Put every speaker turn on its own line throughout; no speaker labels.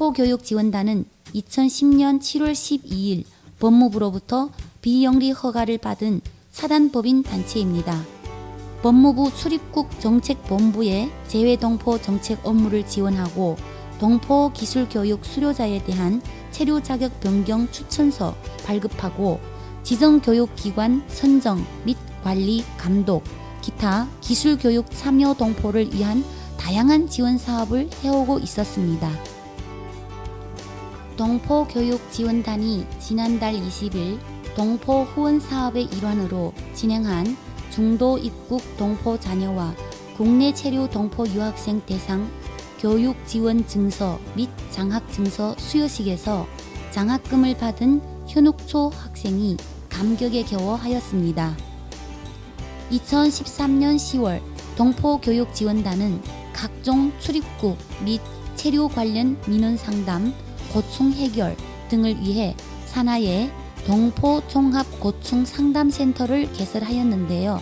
동포교육지원단은 2010년 7월 12일 법무부로부터 비영리 허가를 받은 사단법인 단체입니다. 법무부 출입국 정책본부의 재외동포 정책 업무를 지원하고 동포 기술교육 수료자에 대한 체류 자격 변경 추천서 발급하고 지정교육기관 선정 및 관리, 감독, 기타 기술교육 참여 동포를 위한 다양한 지원 사업을 해오고 있었습니다. 동포교육지원단이 지난달 20일 동포 후원 사업의 일환으로 진행한 중도 입국 동포 자녀와 국내 체류 동포 유학생 대상 교육 지원 증서 및 장학 증서 수여식에서 장학금을 받은 현욱초 학생이 감격에 겨워 하였습니다. 2013년 10월 동포교육지원단은 각종 출입국 및 체류 관련 민원 상담, 고충 해결 등을 위해 산하의 동포 종합 고충 상담 센터를 개설하였는데요.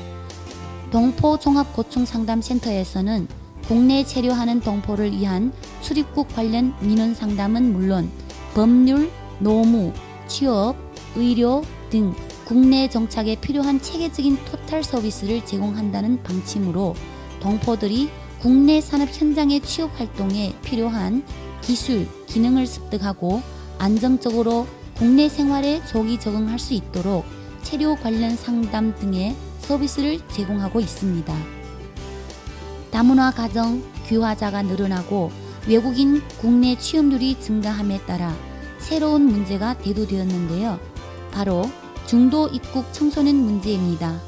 동포 종합 고충 상담 센터에서는 국내 체류하는 동포를 위한 출입국 관련 민원 상담은 물론 법률, 노무, 취업, 의료 등 국내 정착에 필요한 체계적인 토탈 서비스를 제공한다는 방침으로 동포들이 국내 산업 현장의 취업 활동에 필요한 기술, 기능을 습득하고 안정적으로 국내 생활에 조기 적응할 수 있도록 체류 관련 상담 등의 서비스를 제공하고 있습니다. 다문화 가정 귀화자가 늘어나고 외국인 국내 취업률이 증가함에 따라 새로운 문제가 대두되었는데요. 바로 중도 입국 청소년 문제입니다.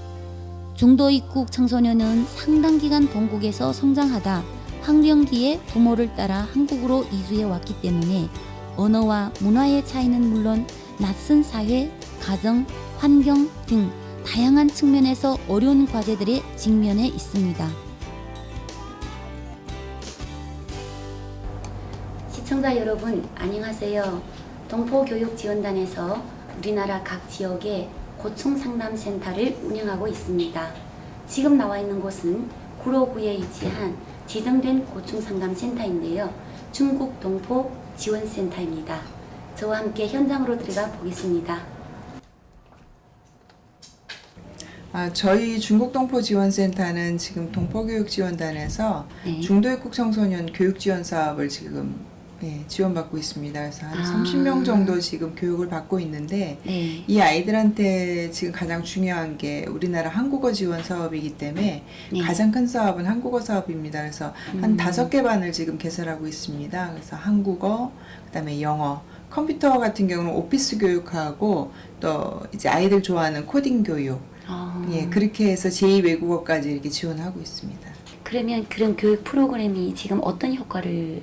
중도 입국 청소년은 상당 기간 본국에서 성장하다 학령기에 부모를 따라 한국으로 이주해 왔기 때문에 언어와 문화의 차이는 물론 낯선 사회, 가정, 환경 등 다양한 측면에서 어려운 과제들에 직면해 있습니다. 시청자 여러분 안녕하세요. 동포교육지원단에서 우리나라 각 지역에 고충 상담센터를 운영하고 있습니다. 지금 나와 있는 곳은 구로구에 위치한 지정된 고충 상담센터인데요. 중국 동포 지원센터입니다. 저와 함께 현장으로 들어가 보겠습니다.
아, 저희 중국 동포 지원센터는 지금 동포교육지원단에서
네.
중도입국 청소년 교육지원 사업을 지금 예, 지원받고 있습니다. 그래서 한
아.
30명 정도 지금 교육을 받고 있는데
네.
이 아이들한테 지금 가장 중요한 게 우리나라 한국어 지원 사업이기 때문에
네.
가장 큰 사업은 한국어 사업입니다. 그래서
음.
한 다섯 개 반을 지금 개설하고 있습니다. 그래서 한국어, 그다음에 영어, 컴퓨터 같은 경우는 오피스 교육하고 또 이제 아이들 좋아하는 코딩 교육,
아,
예 그렇게 해서 제2 외국어까지 이렇게 지원하고 있습니다.
그러면 그런 교육 프로그램이 지금 어떤 효과를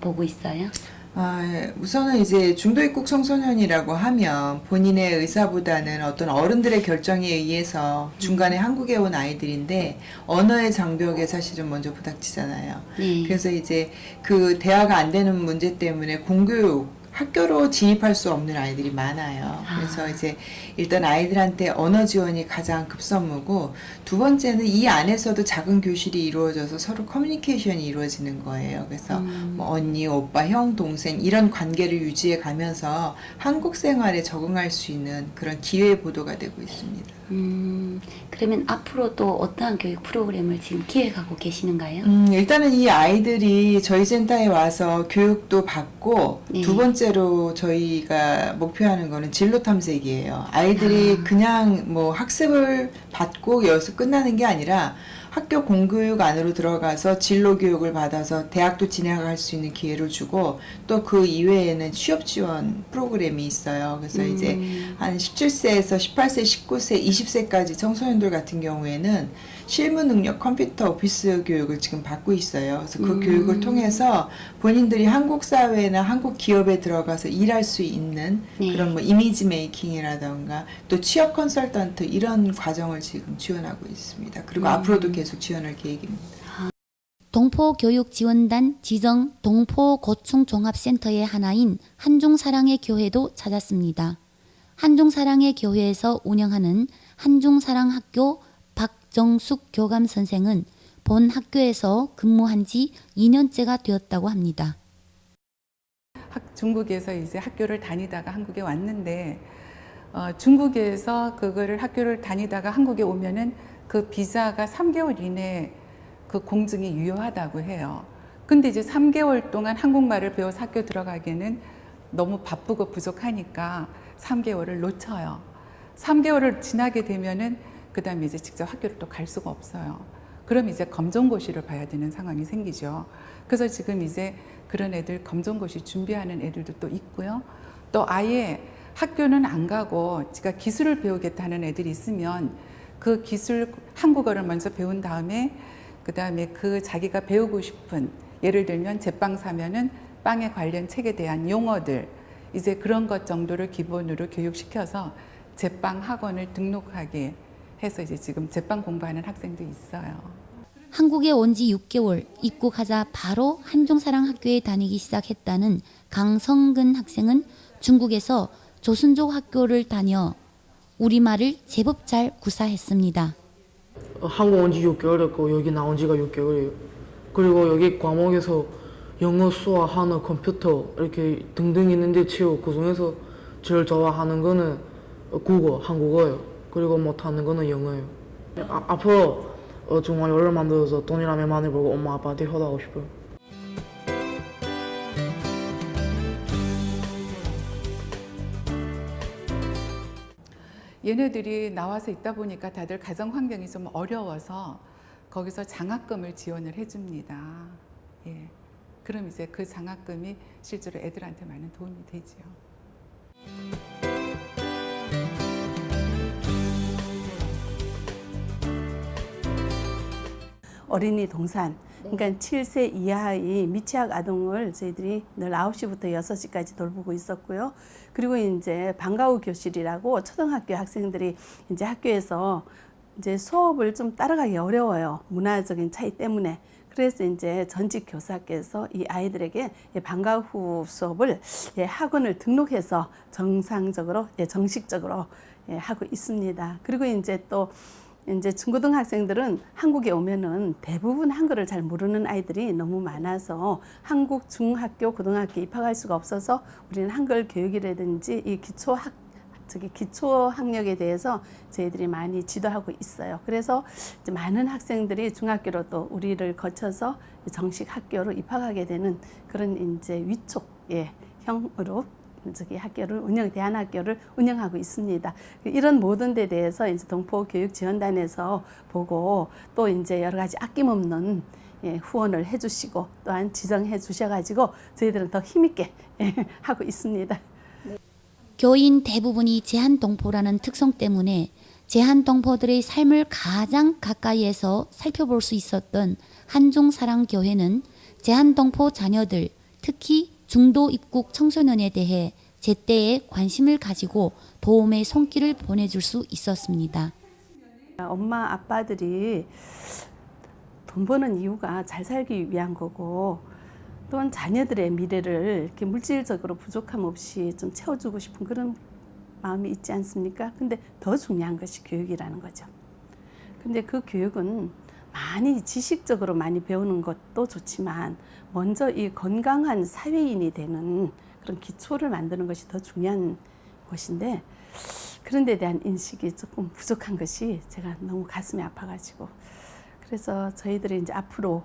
보고 있어요?
아, 예. 우선은 이제 중도 입국 청소년이라고 하면 본인의 의사보다는 어떤 어른들의 결정에 의해서 중간에 한국에 온 아이들인데 언어의 장벽에 사실은 먼저 부닥치잖아요.
네.
그래서 이제 그 대화가 안 되는 문제 때문에 공교육 학교로 진입할 수 없는 아이들이 많아요. 그래서
아.
이제 일단 아이들한테 언어 지원이 가장 급선무고 두 번째는 이 안에서도 작은 교실이 이루어져서 서로 커뮤니케이션이 이루어지는 거예요. 그래서
음.
뭐 언니, 오빠, 형, 동생 이런 관계를 유지해 가면서 한국 생활에 적응할 수 있는 그런 기회 보도가 되고 있습니다.
음, 그러면 앞으로 또 어떠한 교육 프로그램을 지금 기획하고 계시는가요?
음, 일단은 이 아이들이 저희 센터에 와서 교육도 받고
네.
두 번째 로 저희가 목표하는 거는 진로 탐색이에요. 아이들이
아.
그냥 뭐 학습을 받고 여기서 끝나는 게 아니라 학교 공교육 안으로 들어가서 진로 교육을 받아서 대학도 진학할 수 있는 기회를 주고 또 그 이외에는 취업 지원 프로그램이 있어요. 그래서 이제
음,
한 17세에서 18세, 19세, 20세까지 청소년들 같은 경우에는 실무 능력 컴퓨터 오피스 교육을 지금 받고 있어요. 그래서 그
음.
교육을 통해서 본인들이 한국 사회나 한국 기업에 들어가서 일할 수 있는
네.
그런 뭐 이미지 메이킹이라던가 또 취업 컨설턴트 이런 과정을 지금 지원하고 있습니다. 그리고
음.
앞으로도 계속 지원할 계획입니다.
동포교육지원단 지정 동포고충종합센터의 하나인 한중사랑의 교회도 찾았습니다. 한중사랑의 교회에서 운영하는 한중사랑학교 박정숙 교감 선생은 본 학교에서 근무한 지 2년째가 되었다고 합니다.
중국에서 이제 학교를 다니다가 한국에 왔는데 어, 중국에서 그거를 학교를 다니다가 한국에 오면은 그 비자가 3개월 이내에 그 공증이 유효하다고 해요. 근데 이제 3개월 동안 한국말을 배워서 학교 들어가기에는 너무 바쁘고 부족하니까 3개월을 놓쳐요. 3개월을 지나게 되면은 그 다음에 이제 직접 학교를 또 갈 수가 없어요. 그럼 이제 검정고시를 봐야 되는 상황이 생기죠. 그래서 지금 이제 그런 애들 검정고시 준비하는 애들도 또 있고요. 또 아예 학교는 안 가고 제가 기술을 배우겠다는 애들이 있으면 그 기술 한국어를 먼저 배운 다음에 그 다음에 그 자기가 배우고 싶은 예를 들면 제빵 사면은 빵에 관련 책에 대한 용어들 이제 그런 것 정도를 기본으로 교육시켜서 제빵 학원을 등록하게 해서 이제 지금 제빵 공부하는 학생도 있어요.
한국에 온 지 6개월 입국하자 바로 한중사랑 학교에 다니기 시작했다는 강성근 학생은 중국에서 조선족 학교를 다녀 우리말을 제법 잘 구사했습니다.
어, 한국 온 지 6개월 됐고 여기 나온 지가 6개월이에요. 그리고 여기 과목에서 영어, 수학, 한어, 컴퓨터 이렇게 등등 있는데 치고 그 중에서 제일 좋아하는 거는 국어, 한국어예요. 그리고 못하는 거는 영어예요. 아, 앞으로 어, 정말 여를 만들어서 돈이라며 많이 벌고 엄마 아빠한테 효도하고 싶어요.
얘네들이 나와서 있다 보니까 다들 가정 환경이 좀 어려워서 거기서 장학금을 지원을 해줍니다. 예. 그럼 이제 그 장학금이 실제로 애들한테 많은 도움이 되지요.
어린이 동산. 그러니까 7세 이하의 미취학 아동을 저희들이 늘 9시부터 6시까지 돌보고 있었고요. 그리고 이제 방과후 교실이라고 초등학교 학생들이 이제 학교에서 이제 수업을 좀 따라가기 어려워요. 문화적인 차이 때문에. 그래서 이제 전직 교사께서 이 아이들에게 예, 방과 후 수업을 예, 학원을 등록해서 정상적으로 예, 정식적으로 예, 하고 있습니다. 그리고 이제 또 이제 중고등학생들은 한국에 오면은 대부분 한글을 잘 모르는 아이들이 너무 많아서 한국 중학교 고등학교 입학할 수가 없어서 우리는 한글 교육이라든지 이 기초 학 저기 기초 학력에 대해서 저희들이 많이 지도하고 있어요. 그래서 이제 많은 학생들이 중학교로 또 우리를 거쳐서 정식 학교로 입학하게 되는 그런 이제 위촉 예, 형으로 저기 학교를 운영 대안학교를 운영하고 있습니다. 이런 모든 데 대해서 이제 동포 교육 지원단에서 보고 또 이제 여러 가지 아낌없는 예, 후원을 해주시고 또한 지정해 주셔가지고 저희들은 더 힘있게 예, 하고 있습니다.
교인 대부분이 제한 동포라는 특성 때문에 제한 동포들의 삶을 가장 가까이에서 살펴볼 수 있었던 한중사랑교회는 제한 동포 자녀들, 특히 중도 입국 청소년에 대해 제때에 관심을 가지고 도움의 손길을 보내줄 수 있었습니다.
엄마 아빠들이 돈 버는 이유가 잘 살기 위한 거고 또한 자녀들의 미래를 이렇게 물질적으로 부족함 없이 좀 채워주고 싶은 그런 마음이 있지 않습니까? 근데 더 중요한 것이 교육이라는 거죠. 근데 그 교육은 많이 지식적으로 많이 배우는 것도 좋지만 먼저 이 건강한 사회인이 되는 그런 기초를 만드는 것이 더 중요한 것인데 그런 데 대한 인식이 조금 부족한 것이 제가 너무 가슴이 아파가지고 그래서 저희들이 이제 앞으로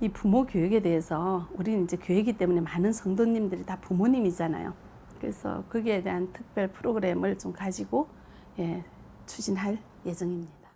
이 부모 교육에 대해서 우리는 이제 교회이기 때문에 많은 성도님들이 다 부모님이잖아요. 그래서 거기에 대한 특별 프로그램을 좀 가지고 예, 추진할 예정입니다.